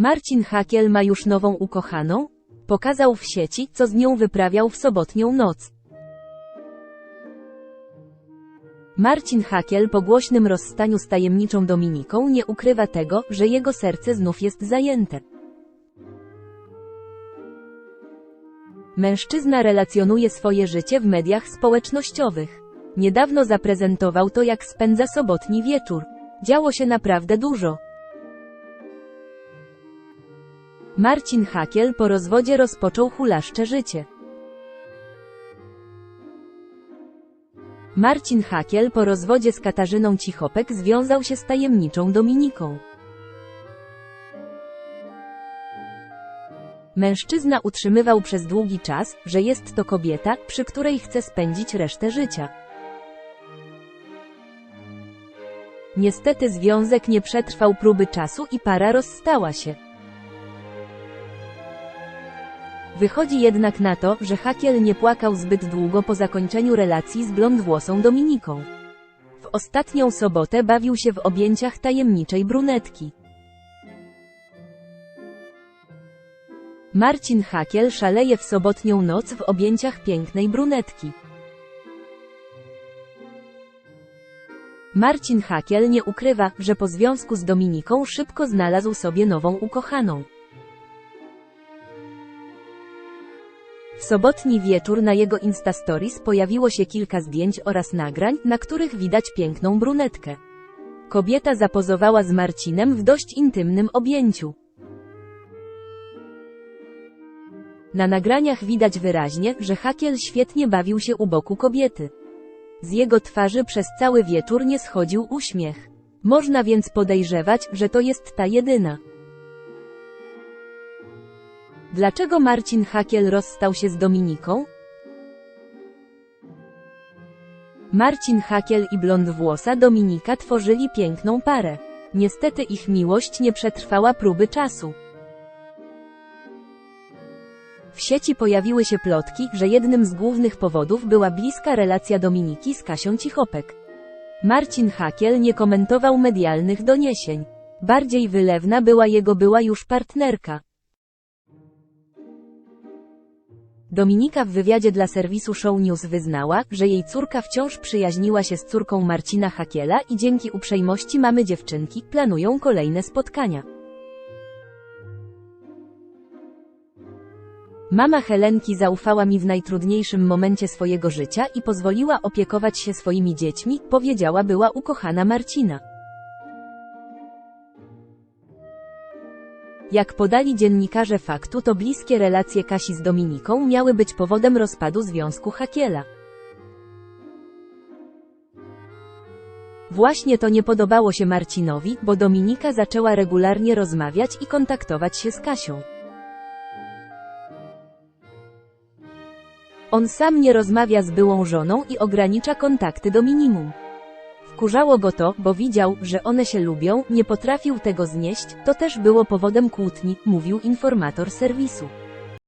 Marcin Hakiel ma już nową ukochaną? Pokazał w sieci, co z nią wyprawiał w sobotnią noc. Marcin Hakiel po głośnym rozstaniu z tajemniczą Dominiką nie ukrywa tego, że jego serce znów jest zajęte. Mężczyzna relacjonuje swoje życie w mediach społecznościowych. Niedawno zaprezentował to jak spędza sobotni wieczór. Działo się naprawdę dużo. Marcin Hakiel po rozwodzie rozpoczął hulaszcze życie. Marcin Hakiel po rozwodzie z Katarzyną Cichopek związał się z tajemniczą Dominiką. Mężczyzna utrzymywał przez długi czas, że jest to kobieta, przy której chce spędzić resztę życia. Niestety związek nie przetrwał próby czasu i para rozstała się. Wychodzi jednak na to, że Hakiel nie płakał zbyt długo po zakończeniu relacji z blondwłosą Dominiką. W ostatnią sobotę bawił się w objęciach tajemniczej brunetki. Marcin Hakiel szaleje w sobotnią noc w objęciach pięknej brunetki. Marcin Hakiel nie ukrywa, że po związku z Dominiką szybko znalazł sobie nową ukochaną. Sobotni wieczór na jego Instastories pojawiło się kilka zdjęć oraz nagrań, na których widać piękną brunetkę. Kobieta zapozowała z Marcinem w dość intymnym objęciu. Na nagraniach widać wyraźnie, że Hakiel świetnie bawił się u boku kobiety. Z jego twarzy przez cały wieczór nie schodził uśmiech. Można więc podejrzewać, że to jest ta jedyna. Dlaczego Marcin Hakiel rozstał się z Dominiką? Marcin Hakiel i blondwłosa Dominika tworzyli piękną parę. Niestety ich miłość nie przetrwała próby czasu. W sieci pojawiły się plotki, że jednym z głównych powodów była bliska relacja Dominiki z Kasią Cichopek. Marcin Hakiel nie komentował medialnych doniesień. Bardziej wylewna była jego była już partnerka. Dominika w wywiadzie dla serwisu Show News wyznała, że jej córka wciąż przyjaźniła się z córką Marcina Hakiela i dzięki uprzejmości mamy dziewczynki planują kolejne spotkania. Mama Helenki zaufała mi w najtrudniejszym momencie swojego życia i pozwoliła opiekować się swoimi dziećmi, powiedziała była ukochana Marcina. Jak podali dziennikarze faktu, to bliskie relacje Kasi z Dominiką miały być powodem rozpadu związku Hakiela. Właśnie to nie podobało się Marcinowi, bo Dominika zaczęła regularnie rozmawiać i kontaktować się z Kasią. On sam nie rozmawia z byłą żoną i ogranicza kontakty do minimum. Wkurzało go to, bo widział, że one się lubią, nie potrafił tego znieść, to też było powodem kłótni, mówił informator serwisu.